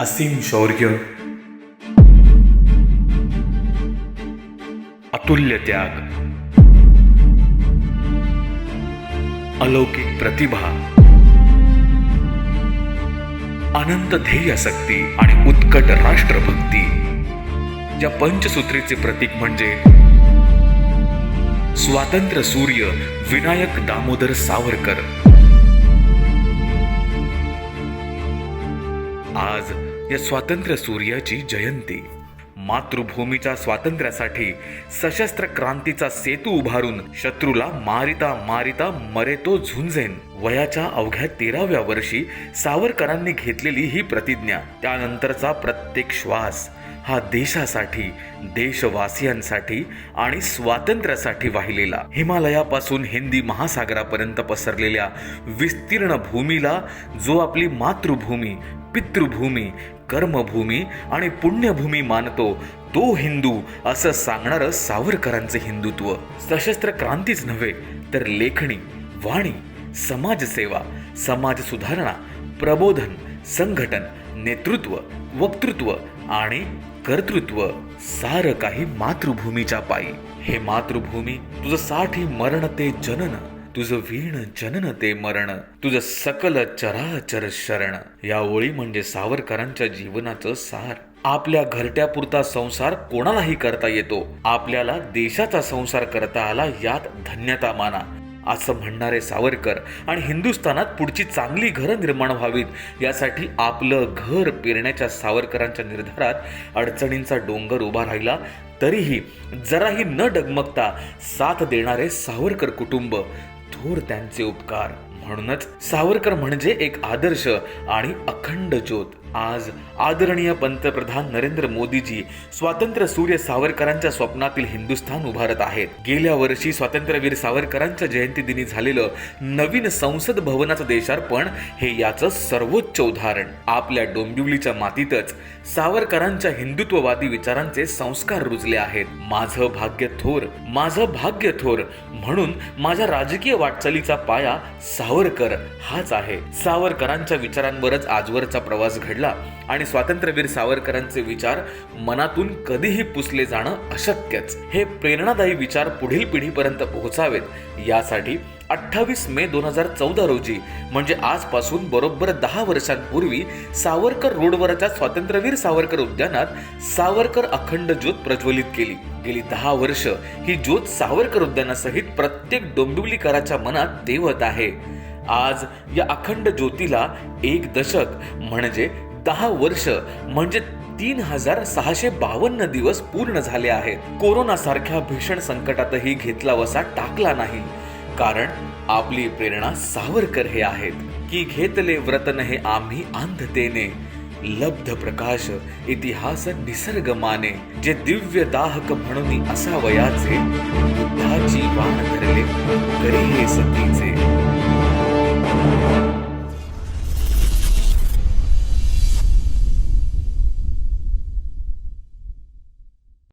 असीम शौर्य. अतुल्य त्याग. अलौकिक प्रतिभा. अनंत ध्येयासक्ती आणि उत्कट राष्ट्रभक्ती. या पंचसूत्रीचे प्रतीक म्हणजे स्वातंत्र्य सूर्य विनायक दामोदर सावरकर. आज या स्वातंत्र्य सूर्याची जयंती. मातृभूमीच्या स्वातंत्र्यासाठी सशस्त्र क्रांतीचा सेतू उभारून शत्रूला मारिता मारिता मरेतो झुंजेन. वयाच्या अवघ्या तेराव्या वर्षी सावरकरांनी घेतलेली ही प्रतिज्ञा त्यानंतरचा प्रत्येक श्वास. हा देशासाठी देशवासियांसाठी आणि स्वातंत्र्यासाठी वाहिलेला. हिमालयापासून हिंदी महासागरापर्यंत पसरलेल्या विस्तीर्ण भूमीला जो आपली मातृभूमी पितृभूमी कर्मभूमी आणि पुण्यभूमी मानतो तो हिंदू असं सांगणारं सावरकरांचं हिंदुत्व. सशस्त्र क्रांतीच नव्हे तर लेखणी वाणी समाजसेवा समाज सुधारणा प्रबोधन संघटन नेतृत्व वक्तृत्व आणि कर्तृत्व सार काही मातृभूमीच्या पायी. हे मातृभूमी तुझं साठी मरण ते जनन तुझं वीण जनन ते मरण तुझं सकल चराचर शरण. या ओळी म्हणजे सावरकरांच्या जीवनाचं सार. आपल्या घरट्यापुरता संसार कोणालाही करता येतो. आपल्याला देशाचा संसार करता आला यात धन्यता माना. असं म्हणणारे सावरकर. आणि हिंदुस्थानात पुढची चांगली घरं निर्माण व्हावीत यासाठी आपलं घर पेरण्याच्या सावरकरांच्या निर्धारात अडचणींचा डोंगर उभा राहिला. तरीही जराही न डगमगता साथ देणारे सावरकर कुटुंब थोर त्यांचे उपकार. म्हणूनच सावरकर म्हणजे एक आदर्श आणि अखंड ज्योत. आज आदरणीय पंतप्रधान नरेंद्र मोदीजी स्वातंत्र्य सूर्य सावरकरांच्या स्वप्नातील हिंदुस्थान उभारत आहेत. गेल्या वर्षी स्वातंत्र्यवीर सावरकरांच्या जयंती दिनी झालेलं नवीन संसद भवनाचं देशार्पण हे याचं सर्वोच्च उदाहरण. आपल्या डोंबिवलीच्या मातीतच सावरकरांच्या हिंदुत्ववादी विचारांचे संस्कार रुजले आहेत. माझं भाग्य थोर माझं भाग्य थोर म्हणून माझ्या राजकीय वाटचालीचा पाया सावरकर हाच आहे. सावरकरांच्या विचारांवरच आजवरचा प्रवास घडला आणि स्वातंत्र्यवीर सावरकरांचे विचार मनातून कधीही पुसले जाणं अशक्यच. हे प्रेरणादायी विचार पुढील पिढीपर्यंत पोहोचावेत. यासाठी अठ्ठावीस मे दोन हजार चौदा रोजी म्हणजे आजपासून बरोबर दहा वर्षांपूर्वी सावरकर रोडवरच्या स्वातंत्र्यवीर सावरकर उद्यानात सावरकर अखंड ज्योत प्रज्वलित केली. गेली दहा वर्ष ही ज्योत सावरकर उद्यानासहित प्रत्येक डोंबिवलीकराच्या मनात देवत आहे. आज या अखंड ज्योतीला एक दशक म्हणजे दहा वर्ष म्हणजे तीन हजार सहाशे बावन्न दिवस पूर्ण झाले आहेत. कोरोना सारख्या भीषण संकटातही घेतला वसा टाकला नाही. कारण आपली प्रेरणा सावरकर हे आहेत की घेतले व्रतन हे आम्ही अंधतेने लब्ध प्रकाश इतिहास निसर्ग माने जे दिव्य दाहक म्हणून असावयाचे बुद्धाची वाण धरले तरी हे सतीचे.